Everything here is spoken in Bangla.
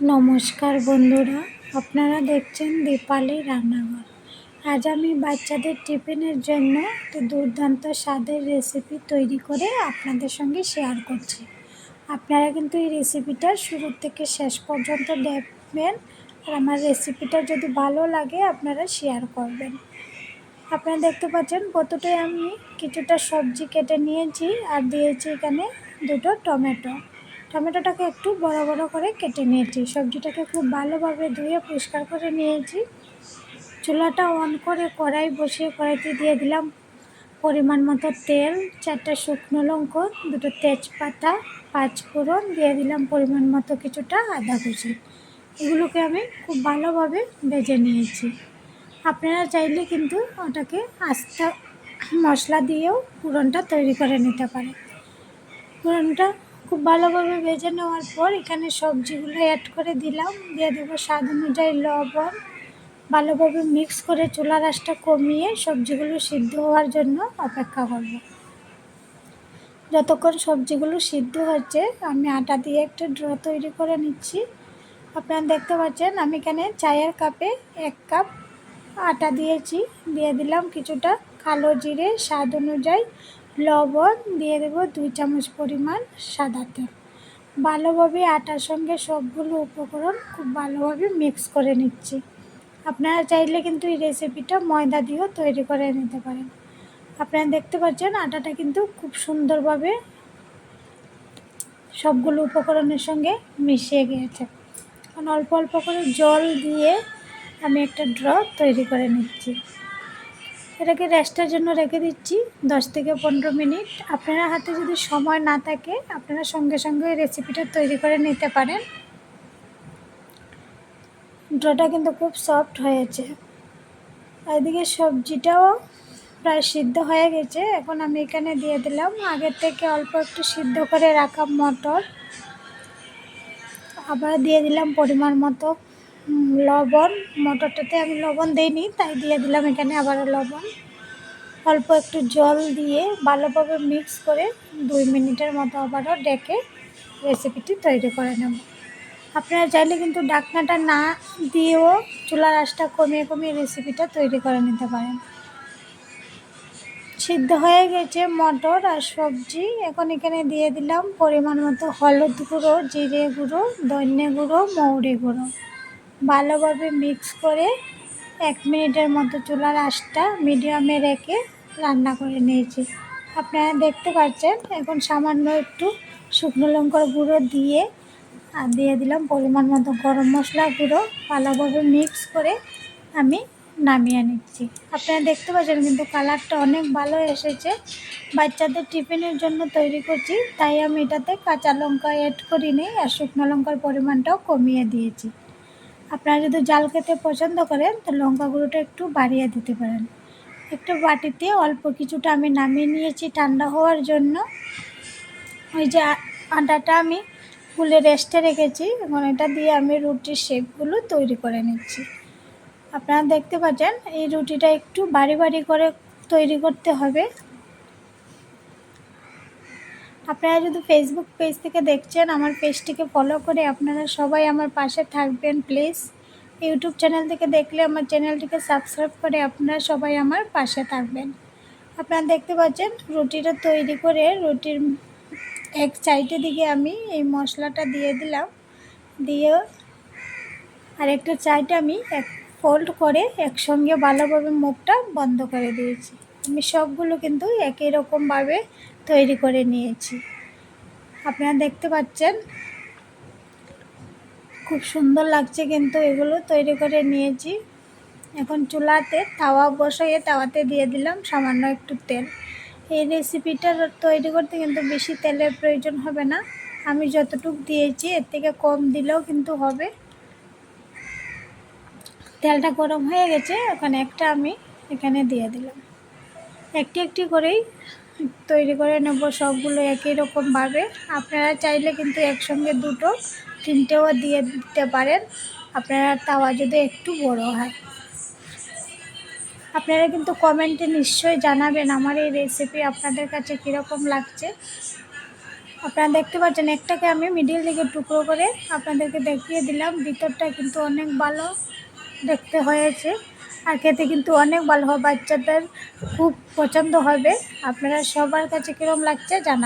নমস্কার বন্ধুরা, আপনারা দেখছেন দীপালি রান্নাঘর। আজ আমি বাচ্চাদের টিফিনের জন্য একটি দুর্দান্ত স্বাদের রেসিপি তৈরি করে আপনাদের সঙ্গে শেয়ার করছি। আপনারা কিন্তু এই রেসিপিটা শুরু থেকে শেষ পর্যন্ত দেখবেন আর আমার রেসিপিটা যদি ভালো লাগে, আপনারা শেয়ার করবেন। আপনারা দেখতে পাচ্ছেন প্রথমে আমি কিছুটা সবজি কেটে নিয়েছি আর দিয়েছি এখানে দুটো টমেটো। টমেটোটাকে একটু বড় বড় করে কেটে নিয়েছি। সবজিটাকে খুব ভালোভাবে ধুয়ে পরিষ্কার করে নিয়েছি। চুলাটা অন করে কড়াই বসিয়ে কড়াইতে দিয়ে দিলাম পরিমাণ মতো তেল, চারটা শুকনো লঙ্কা, দুটো তেজপাতা, পাঁচ ফোড়ন, দিয়ে দিলাম পরিমাণ মতো কিছুটা আদা কুচি। এগুলোকে আমি খুব ভালোভাবে ভেজে নিয়েছি। আপনারা চাইলে কিন্তু ওটাকে আস্তা মশলা দিয়েও পুরনটা তৈরি করে নিতে পারেন। পুরনটা খুব ভালোভাবে ভেজে নেওয়ার পর এখানে সবজিগুলো অ্যাড করে দিলাম। দিয়ে দেবো স্বাদ অনুযায়ী লবণ। ভালোভাবে মিক্স করে চুলা রাসটা কমিয়ে সবজিগুলো সিদ্ধ হওয়ার জন্য অপেক্ষা করব। যতক্ষণ সবজিগুলো সিদ্ধ হচ্ছে, আমি আটা দিয়ে একটা ড্র তৈরি করে নিচ্ছি। আপনারা দেখতে পাচ্ছেন, আমি এখানে চায়ের কাপে এক কাপ আটা দিয়েছি। দিয়ে দিলাম কিছুটা কালো জিরে, স্বাদ অনুযায়ী লবণ দিয়ে দেবো দুই চামচ পরিমাণ সাদা তেল। ভালোভাবে আটার সঙ্গে সবগুলো উপকরণ খুব ভালোভাবে মিক্স করে নিচ্ছি। আপনারা চাইলে কিন্তু এই রেসিপিটা ময়দা দিয়েও তৈরি করে নিতে পারেন। আপনারা দেখতে পাচ্ছেন আটাটা কিন্তু খুব সুন্দরভাবে সবগুলো উপকরণের সঙ্গে মিশিয়ে গিয়েছে। অল্প অল্প করে জল দিয়ে আমি একটা ড্র তৈরি করে নিচ্ছি। এটাকে রেস্টের জন্য রেখে দিচ্ছি দশ থেকে পনেরো মিনিট। আপনারা হাতে যদি সময় না থাকে, আপনারা সঙ্গে সঙ্গে রেসিপিটা তৈরি করে নিতে পারেন। ড্রটা কিন্তু খুব সফট হয়েছে। এদিকে সবজিটাও প্রায় সিদ্ধ হয়ে গেছে। এখন আমি এখানে দিয়ে দিলাম আগের থেকে অল্প একটু সিদ্ধ করে রাখা মটর। আবার দিয়ে দিলাম পরিমাণ মতো। লবণ, মটরটাতে আমি লবণ দিইনি, তাই দিয়ে দিলাম এখানে আবারও লবণ। অল্প একটু জল দিয়ে ভালোভাবে মিক্স করে দুই মিনিটের মতো আবারও ডেকে রেসিপিটি তৈরি করে নেব। আপনারা চাইলে কিন্তু ডাকনাটা না দিয়েও চুলার আঁচটা কমিয়ে কমিয়ে রেসিপিটা তৈরি করে নিতে পারেন। সিদ্ধ হয়ে গেছে মটর আর সবজি। এখন এখানে দিয়ে দিলাম পরিমাণ মতো হলুদ গুঁড়ো, জিরে গুঁড়ো, ধনে গুঁড়ো, মৌরি গুঁড়ো। ভালোভাবে মিক্স করে এক মিনিটের মতো চুলার আঁচটা মিডিয়ামে রেখে রান্না করে নিয়েছি। আপনারা দেখতে পাচ্ছেন, এখন সামান্য একটু শুকনো লঙ্কার গুঁড়ো দিয়ে আর দিয়ে দিলাম পরিমাণ মতো গরম মশলা গুঁড়ো। ভালোভাবে মিক্স করে আমি নামিয়ে নিচ্ছি। আপনারা দেখতে পাচ্ছেন কিন্তু কালারটা অনেক ভালো এসেছে। বাচ্চাদের টিফিনের জন্য তৈরি করছি, তাই আমি এটাতে কাঁচা লঙ্কা অ্যাড করিনি আর শুকনো লঙ্কার পরিমাণটাও কমিয়ে দিয়েছি। আপনারা যদি জাল খেতে পছন্দ করেন, তো লঙ্কা গুঁড়োটা একটু বাড়িয়ে দিতে পারেন। একটু বাটিতে অল্প কিছুটা আমি নামিয়ে নিয়েছি ঠান্ডা হওয়ার জন্য। ওই যে আটাটা আমি ফুলে রেস্টে রেখেছি এবং এটা দিয়ে আমি রুটির শেপগুলো তৈরি করে নিচ্ছি। আপনারা দেখতে পাচ্ছেন, এই রুটিটা একটু বাড়ি বাড়ি করে তৈরি করতে হবে। আপনারা যদি ফেসবুক পেজ থেকে দেখছেন, আমার পেজটিকে ফলো করে আপনারা সবাই আমার পাশে থাকবেন প্লিজ ইউটিউব চ্যানেল থেকে দেখলে আমার চ্যানেলটিকে সাবস্ক্রাইব করে আপনারা সবাই আমার পাশে থাকবেন। আপনারা দেখতে পাচ্ছেন, রুটিটা তৈরি করে রুটির এক সাইডের দিকে আমি এই মশলাটা দিয়ে দিলাম। দিয়ে আর একটা চাইটা আমি এক ফোল্ড করে একসঙ্গে ভালোভাবে মুখটা বন্ধ করে দিয়েছি। আমি সবগুলো কিন্তু একই রকমভাবে তৈরি করে নিয়েছি। আপনারা দেখতে পাচ্ছেন, খুব সুন্দর লাগছে কিন্তু এগুলো তৈরি করে নিয়েছি। এখন চুলাতে তাওয়া বসাইয়ে তাওয়াতে দিয়ে দিলাম সামান্য একটু তেল। এই রেসিপিটা তৈরি করতে কিন্তু বেশি তেলের প্রয়োজন হবে না। আমি যতটুকু দিয়েছি, এর থেকে কম দিলেও কিন্তু হবে। তেলটা গরম হয়ে গেছে ওখানে একটা আমি এখানে দিয়ে দিলাম। একটি একটি করেই তৈরি করে নেব সবগুলো একই রকমভাবে। আপনারা চাইলে কিন্তু একসঙ্গে দুটো, তিনটেও দিয়ে দিতে পারেন। আপনারা তাওয়া যদি একটু বড় হয়। আপনারা কিন্তু কমেন্টে নিশ্চয়ই জানাবেন আমার এই রেসিপি আপনাদের কাছে কীরকম লাগছে। আপনারা দেখতে পাচ্ছেন একটাকে আমি মিডিল দিকে টুকরো করে আপনাদেরকে দেখিয়ে দিলাম। ভিতরটা কিন্তু অনেক ভালো দেখতে হয়েছে। আর খেতে কিন্তু অনেক ভালো হয়, বাচ্চাদের খুব পছন্দ হবে। আপনারা সবার কাছে কীরকম লাগছে জানা